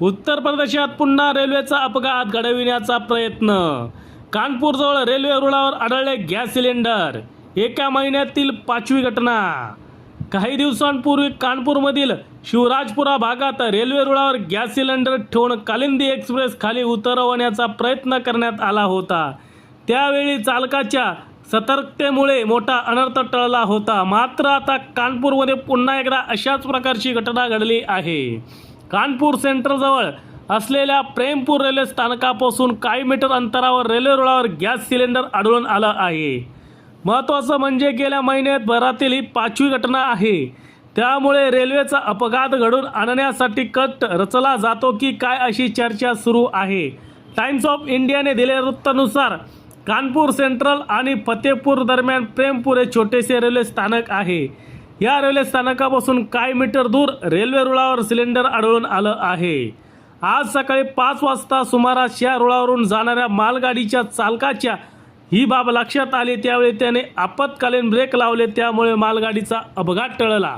उत्तर प्रदेशात पुन्हा रेल्वेचा अपघात घडविण्याचा प्रयत्न. कानपूरजवळ रेल्वे रुळावर आढळले गॅस सिलेंडर. एका महिन्यातील पाचवी घटना. काही दिवसांपूर्वी कानपूरमधील शिवराजपुरा भागात रेल्वे रुळावर गॅस सिलेंडर ठेवून कालिंदी एक्सप्रेस खाली उतरवण्याचा प्रयत्न करण्यात आला होता. त्यावेळी चालकाच्या सतर्कतेमुळे मोठा अनर्थ टळला होता. मात्र आता कानपूरमध्ये पुन्हा एकदा अशाच प्रकारची घटना घडली आहे. कानपूर सेंटरजवळ असलेल्या प्रेमपूर रेल्वे स्थानकापासून काही मीटर अंतरावर रेल्वे रुळावर गॅस सिलेंडर आढळून आलं आहे. महत्त्वाचं म्हणजे गेल्या महिन्यात भरातील ही पाचवी घटना आहे. त्यामुळे रेल्वेचा अपघात घडून आणण्यासाठी कट रचला जातो की काय अशी चर्चा सुरू आहे. टाइम्स ऑफ इंडियाने दिलेल्या वृत्तानुसार कानपूर सेंट्रल आणि फतेपूर दरम्यान प्रेमपूर हे छोटेसे रेल्वे स्थानक आहे. या रेल्वे स्थानकापासून काही मीटर दूर रेल्वे रुळावर सिलेंडर आढळून आलं आहे. आज सकाळी पाच वाजता सुमारास या रुळावरून जाणाऱ्या मालगाडीच्या चालकाच्या ही बाब लक्षात आली त्यावेळी त्याने आपत्कालीन ब्रेक लावले त्यामुळे मालगाडीचा अपघात टळला.